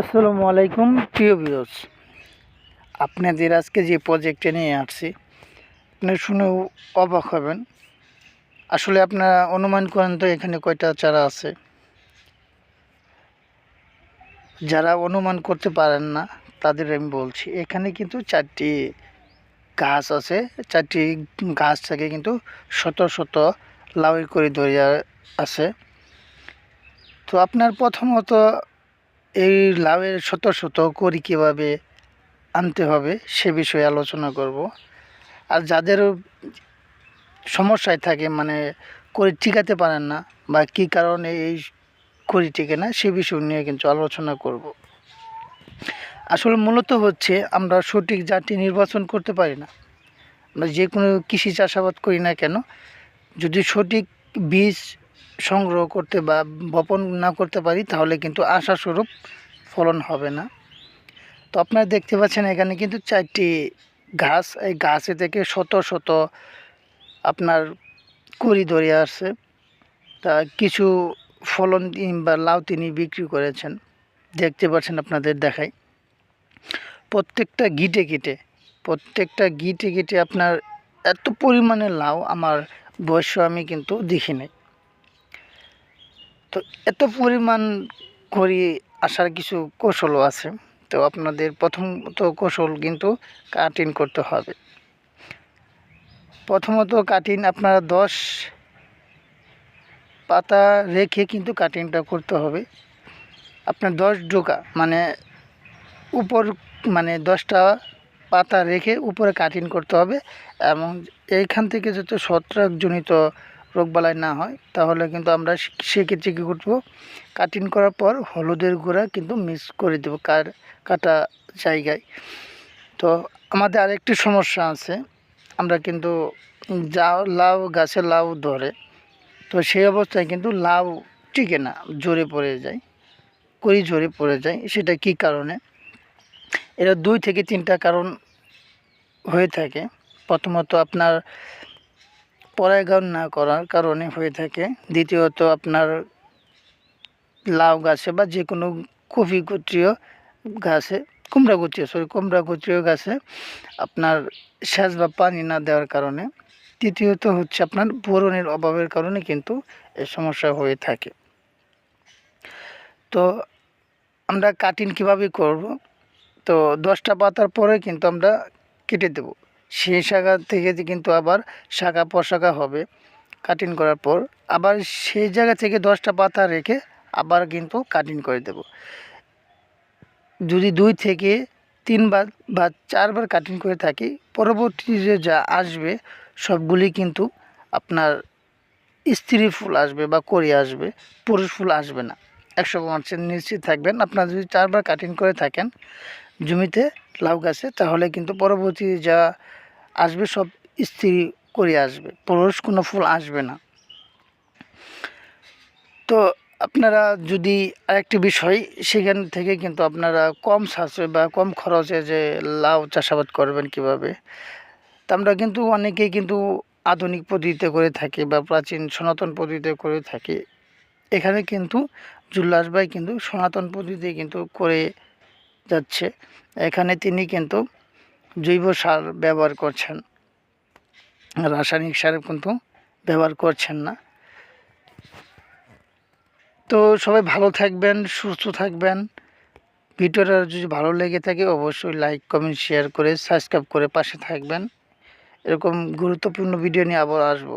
আসসালামু আলাইকুম, প্রিয় ভিউস আপনাদের আজকে যে প্রজেক্টে নিয়ে আসছি, আপনি শুনেও অবাক হবেন। আসলে আপনারা অনুমান করেন তো এখানে কয়টা চারা আছে। যারা অনুমান করতে পারেন না, তাদের আমি বলছি, এখানে কিন্তু চারটি গাছ আছে। চারটি গাছ থেকে কিন্তু শত শত লাউয়ের করে ধরিয়া আছে। তো আপনার প্রথমত এই লাউয়ের শত শত করি কীভাবে আনতে হবে সে বিষয়ে আলোচনা করব। আর যাদের সমস্যায় থাকে মানে করি টিকাতে পারেন না বা কী কারণে এই করি টিকে না, সে বিষয় নিয়ে কিন্তু আলোচনা করব। আসলে মূলত হচ্ছে আমরা সঠিক জাতি নির্বাচন করতে পারি না। আমরা যে কোনো কৃষি চাষাবাদ করি না কেন, যদি সঠিক বীজ সংগ্রহ করতে বা বপন না করতে পারি, তাহলে কিন্তু আশাস্বরূপ ফলন হবে না। তো আপনারা দেখতে পাচ্ছেন এখানে কিন্তু চারটি ঘাস এই গাছে থেকে শত শত আপনার কুড়ি ধরে আসছে। তা কিছু ফলন বা লাউ তিনি বিক্রি করেছেন। দেখতে পাচ্ছেন আপনাদের দেখাই। প্রত্যেকটা গিটে গিটে, প্রত্যেকটা গিটে গিটে আপনার এত পরিমাণে লাউ, আমার বয়স আমি কিন্তু দেখি নাই তো এত পরিমাণ করি আসার কিছু কৌশলও আছে। তো আপনাদের প্রথমত কৌশল কিন্তু কাটিং করতে হবে। প্রথমত কাটিং আপনারা দশ পাতা রেখে কিন্তু কাটিংটা করতে হবে। আপনার দশ ডোকা মানে উপর মানে দশটা পাতা রেখে উপরে কাটিং করতে হবে এবং এইখান থেকে যাতে ছত্রাকজনিত রোগবালাই না হয়, তাহলে কিন্তু আমরা সেক্ষেত্রে কী করব? কাটিং করার পর হলুদের গুঁড়া কিন্তু মিক্স করে দেবো কার, কাটা জায়গায়। তো আমাদের আরেকটি সমস্যা আছে, আমরা কিন্তু যা লাউ গাছে লাউ ধরে, তো সেই অবস্থায় কিন্তু লাউ টিকে না জোরে পড়ে যায় করি জোরে পড়ে যায়, সেটা কি কারণে? এরা দুই থেকে তিনটা কারণ হয়ে থাকে। প্রথমত আপনার পরাগায়ন না করার কারণে হয়ে থাকে। দ্বিতীয়ত আপনার লাউ গাছে বা যে কোনো কফি গোত্রীয় গাছে, কুমড়া গোত্রীয় সরি কুমড়া গোত্রীয় গাছে আপনার সেচ বা পানি না দেওয়ার কারণে। তৃতীয়ত হচ্ছে আপনার বোরনের অভাবের কারণে কিন্তু এই সমস্যা হয়ে থাকে। তো আমরা কাটিং কীভাবে করব? তো দশটা পাতার পরে কিন্তু আমরা কেটে দেব। সেই শাখা থেকে যে কিন্তু আবার শাখা পশাখা হবে কাটিং করার পর। আবার সেই জায়গা থেকে দশটা পাতা রেখে আবার কিন্তু কাটিং করে দেব। যদি দুই থেকে তিনবার বা চারবার কাটিং করে থাকি পরবর্তীতে যা আসবে, সবগুলি কিন্তু আপনার স্ত্রী ফুল আসবে বা করি আসবে, পুরুষ ফুল আসবে না। একশো পার্সেন্ট নিশ্চিত থাকবেন। আপনার যদি চারবার কাটিং করে থাকেন জমিতে লাউ গাছে, তাহলে কিন্তু পরবর্তী যা আসবে, সব স্ত্রী করে আসবে। পুরুষ কোনো ফুল আসবে না। তো আপনারা যদি আরেকটি বিষয়, সেখান থেকে কিন্তু আপনারা কম সাশ্রয় বা কম খরচে যে লাউ চাষাবাদ করবেন কীভাবে, তা আমরা কিন্তু অনেকেই কিন্তু আধুনিক পদ্ধতিতে করে থাকি বা প্রাচীন সনাতন পদ্ধতিতে করে থাকি। এখানে কিন্তু জুল্লাস ভাই কিন্তু সনাতন পদ্ধতিতে কিন্তু করে যাচ্ছে। এখানে তিনি কিন্তু জৈব সার ব্যবহার করছেন। রাসায়নিক সার কিন্তু ব্যবহার করছেন না। তো সবাই ভালো থাকবেন, সুস্থ থাকবেন। ভিডিওটা যদি ভালো লেগে থাকে, অবশ্যই লাইক কমেন্ট শেয়ার করে সাবস্ক্রাইব করে পাশে থাকবেন। এরকম গুরুত্বপূর্ণ ভিডিও নিয়ে আবার আসব।